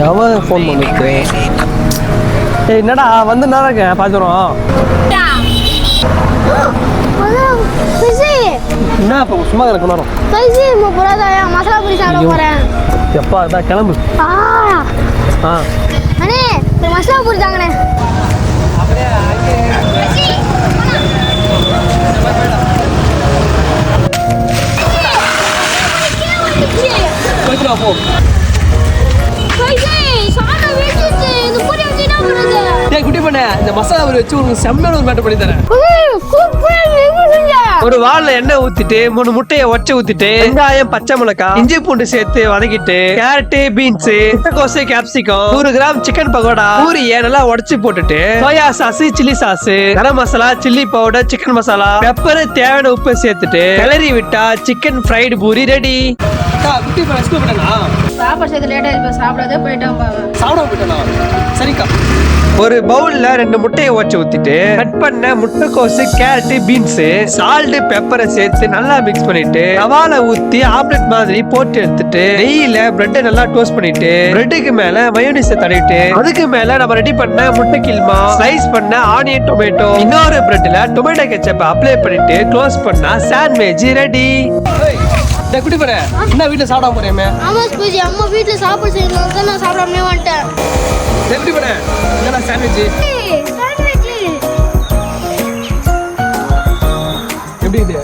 எவன் ஃபோன் பண்ணிருக்கேன் ஏய் என்னடா வந்து பார்த்துரும் பிசி என்ன இப்போ சும்மா கிடக்கு நேரம் பிசி புரோதாயா மசாலா பூரி சாப்பிட போறேன் எப்பா அதான் கிளம்பு. ஆ. ஆ. அண்ணே ஒரு மசாலா பூரி தாங்கண்ணே. போய்ட்டு போ. பண்ண இந்த மசாலா ஒரு வச்சு உனக்கு செம்மையான ஒரு மேட்டர் பண்ணி தரேன். ஒரு வாள்ல எண்ணெய் ஊத்திட்டு மூணு முட்டைய ஒச்ச ஊத்திட்டு வெங்காயம் பச்சை மிளகாய் இஞ்சி பூண்டு சேர்த்து வதக்கிட்டு கேரட் பீன்ஸ் முட்டைக்கோசு கேப்சிகம் நூறு கிராம் சிக்கன் பகோடா பூரிய நல்லா உடைச்சு போட்டுட்டு soya sauce chilli sauce garam masala chilli powder chicken masala pepper தேவையான உப்பு சேர்த்துட்டு கிளறி விட்டா சிக்கன் ஃப்ரைடு பூரி ரெடி சாப்பாடு சேர்த்து லேட்டாக இப்போ சாப்பிடாதே போயிட்டான் சாப்பிட போயிட்டா சரிக்கா. ஒரு பவுல்ல ரெண்டு முட்டையை உடச்சு ஊத்திட்டு கட் பண்ண முட்டைக்கோசு கேரட் பீன்ஸ் சால்ட் பெப்பரை சேர்த்து நல்லா மிக்ஸ் பண்ணிட்டு தவால ஊத்தி ஆம்லெட் மாதிரி போட்டு எடுத்துட்டு நெய்யில பிரெட்டை நல்லா டோஸ்ட் பண்ணிட்டு பிரெட்டுக்கு மேல மயோனிஸ தடவிட்டு அதுக்கு மேல நம்ம ரெடி பண்ண முட்டை கில்மா ஸ்லைஸ் பண்ண ஆனியன் டொமேட்டோ இன்னொரு பிரெட்ல டொமேட்டோ கெச்சப் அப்ளை பண்ணிட்டு க்ளோஸ் பண்ணா சாண்ட்விச் ரெடி குட்டி பண்ண என்ன வீட்டுல சாப்பிடாம ஆமா ஸ்பூஜி. அம்மா வீட்டுல சாப்பாடு செய்யணும் நான் சாப்பிடாமலே வந்துட்டேன். எப்படி இதெல்லாம் சாண்ட்விட்ச் எப்படி இது